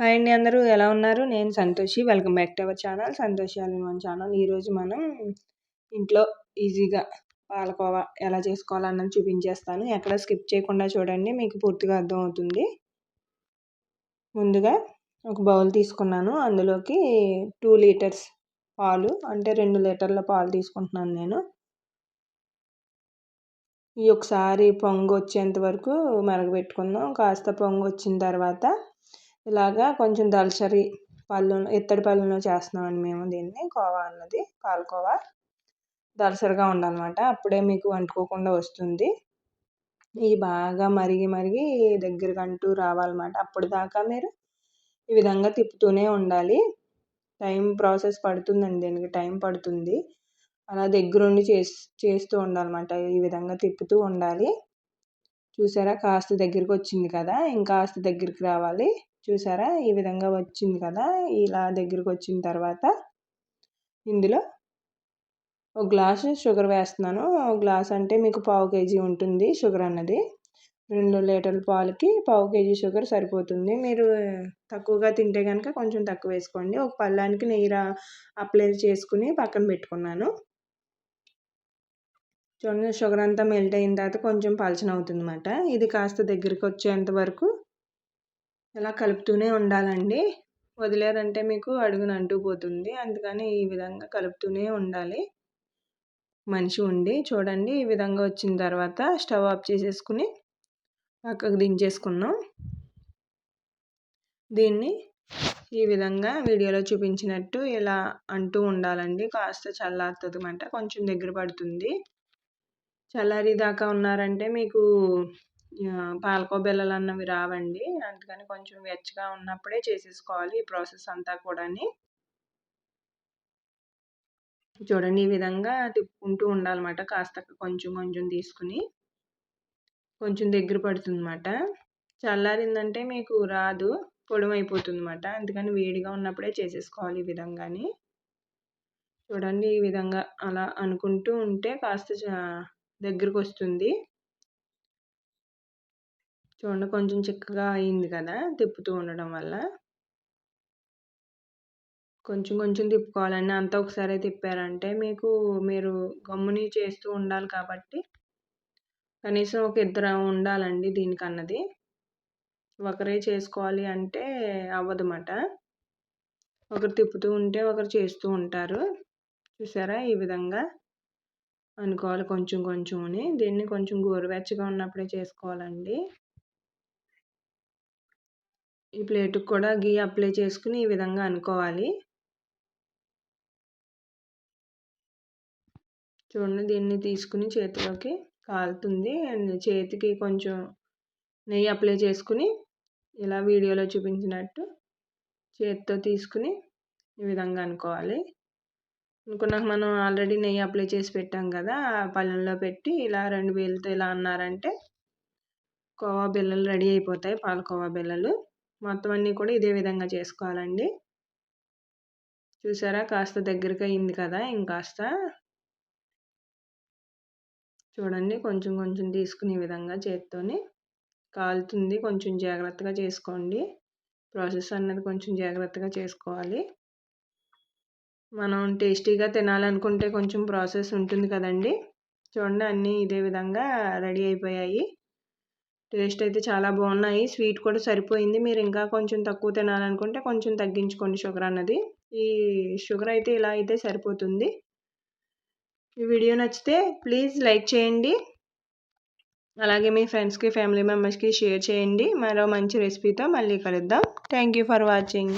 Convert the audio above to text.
Hi అండి అందరూ ఎలా ఉన్నారు? నేను Santoshi. Welcome back to our channel. Santoshi మన ఛానల్. ఈరోజు మనం ఇంట్లో ఈజీగా పాలకోవా ఎలా చేసుకోవాలన్నది చూపించేస్తాను. ఎక్కడ స్కిప్ చేయకుండా చూడండి మీకు పూర్తిగా అర్థమవుతుంది. ముందుగా ఒక బౌల్ తీసుకున్నాను. అందులోకి టూ లీటర్స్ పాలు అంటే రెండు లీటర్ల పాలు తీసుకుంటున్నాను నేను. ఈ ఒకసారి పొంగు వచ్చేంత వరకు మరగబెట్టుకుందాం. కాస్త పొంగు వచ్చిన తర్వాత ఇలాగా కొంచెం దలసరి పళ్ళు ఇత్తడి పళ్ళులో చేస్తున్నామండి మేము దీన్ని కోవా అన్నది పాలకోవా. దలసరిగా ఉండాలన్నమాట అప్పుడే మీకు అంటుకోకుండా వస్తుంది. ఇది బాగా మరిగి మరిగి దగ్గరకంటూ రావాలన్నమాట. అప్పుడు దాకా మీరు ఈ విధంగా తిప్పుతూనే ఉండాలి. టైం ప్రాసెస్ పడుతుందండి దీనికి టైం పడుతుంది. అలా దగ్గరుండి చేసి చేస్తూ ఉండాలన్నమాట. ఈ విధంగా తిప్పుతూ ఉండాలి. చూసారా కాస్త దగ్గరికి వచ్చింది కదా ఇంకా కాస్త దగ్గరికి రావాలి. చూసారా? ఈ విధంగా వచ్చింది కదా! ఇలా దగ్గరికి వచ్చిన తర్వాత ఇందులో ఒక గ్లాసు షుగర్ వేస్తున్నాను. ఒక గ్లాస్ అంటే మీకు పావు కేజీ ఉంటుంది షుగర్ అన్నది. రెండు లీటర్ల పాలకి పావు కేజీ షుగర్ సరిపోతుంది. మీరు తక్కువగా తింటే కనుక కొంచెం తక్కువ వేసుకోండి. ఒక పళ్ళానికి నెయ్యి అప్లై చేసుకుని పక్కన పెట్టుకున్నాను. చూడండి షుగర్ అంతా మెల్ట్ అయిన తర్వాత కొంచెం పలచన అవుతుంది అన్నమాట ఇది కాస్త దగ్గరికి వచ్చేంత వరకు ఇలా కలుపుతూనే ఉండాలండి. వదిలేరంటే మీకు అడుగున అంటుకుపోతుంది అందుకని ఈ విధంగా కలుపుతూనే ఉండాలి. మనిషి ఉండి చూడండి ఈ విధంగా వచ్చిన తర్వాత స్టవ్ ఆఫ్ చేసేసుకుని పక్కకు దించేసుకున్నాం దీన్ని ఈ విధంగా వీడియోలో చూపించినట్టు ఇలా అంటూ ఉండాలండి. కాస్త చల్లారుతుంది అన్నమాట కొంచెం దగ్గర పడుతుంది. చల్లారి దాకా ఉన్నారంటే మీకు పాలకో బిళ్ళలు అన్నవి రావండి. అందుకని కొంచెం వెచ్చగా ఉన్నప్పుడే చేసేసుకోవాలి ఈ ప్రాసెస్ అంతా కూడాని. చూడండి ఈ విధంగా తిప్పుకుంటూ ఉండాలన్నమాట. కాస్త కొంచెం కొంచెం తీసుకుని కొంచెం దగ్గర పడుతుందన్నమాట. చల్లారిందంటే మీకు రాదు పొడమైపోతుంది అన్నమాట అందుకని వేడిగా ఉన్నప్పుడే చేసేసుకోవాలి ఈ విధంగాని. చూడండి ఈ విధంగా అలా అనుకుంటూ ఉంటే కాస్త దగ్గరకు వస్తుంది చూడండి కొంచెం చిక్కగా అయింది కదా తిప్పుతూ ఉండడం వల్ల. కొంచెం కొంచెం తిప్పుకోవాలండి. అంతా ఒకసారి తిప్పారంటే మీకు మీరు గమ్ముని చేస్తూ ఉండాలి కాబట్టి. కనీసం ఒక ఇద్దరు ఉండాలండి దీనికి అన్నది ఒకరే చేసుకోవాలి అంటే అవ్వదన్నమాట. ఒకరు తిప్పుతూ ఉంటే ఒకరు చేస్తూ ఉంటారు. చూసారా ఈ విధంగా? అనుకోవాలి కొంచెం కొంచెం అని. దీన్ని కొంచెం గోరువెచ్చగా ఉన్నప్పుడే చేసుకోవాలండి. ఈ ప్లేట్కి కూడా గీ అప్లై చేసుకుని ఈ విధంగా అనుకోవాలి. చూడండి దీన్ని తీసుకుని చేతిలోకి కాలుతుంది. అండ్ చేతికి కొంచెం నెయ్యి అప్లై చేసుకుని ఇలా వీడియోలో చూపించినట్టు చేతితో తీసుకుని ఈ విధంగా అనుకోవాలి. అనుకున్నాక మనం ఆల్రెడీ నెయ్యి అప్లై చేసి పెట్టాం కదా పళ్ళెంలో పెట్టి ఇలా రెండు వేలతో ఇలా అన్నారంటే కోవా బిళ్ళలు రెడీ అయిపోతాయి పాలకోవా బిళ్ళలు మొత్తం అన్నీ కూడా ఇదే విధంగా చేసుకోవాలండి. చూసారా? కాస్త దగ్గరికి అయింది కదా? ఇంకాస్త చూడండి కొంచెం కొంచెం తీసుకునే విధంగా చేత్తోని కాలుతుంది. కొంచెం జాగ్రత్తగా చేసుకోండి. ప్రాసెస్ అన్నది కొంచెం జాగ్రత్తగా చేసుకోవాలి. మనం టేస్టీగా తినాలనుకుంటే కొంచెం ప్రాసెస్ ఉంటుంది కదండి. చూడండి అన్నీ ఇదే విధంగా రెడీ అయిపోయాయి. టేస్ట్ అయితే చాలా బాగున్నాయి. స్వీట్ కూడా సరిపోయింది. మీరు ఇంకా కొంచెం తక్కువ తినాలనుకుంటే కొంచెం తగ్గించుకోండి షుగర్ అన్నది. ఈ షుగర్ అయితే ఇలా అయితే సరిపోతుంది. ఈ వీడియో నచ్చితే ప్లీజ్ లైక్ చేయండి. అలాగే మీ ఫ్రెండ్స్కి ఫ్యామిలీ మెంబర్స్కి షేర్ చేయండి. మరో మంచి రెసిపీతో మళ్ళీ కలుద్దాం. Thank you for watching.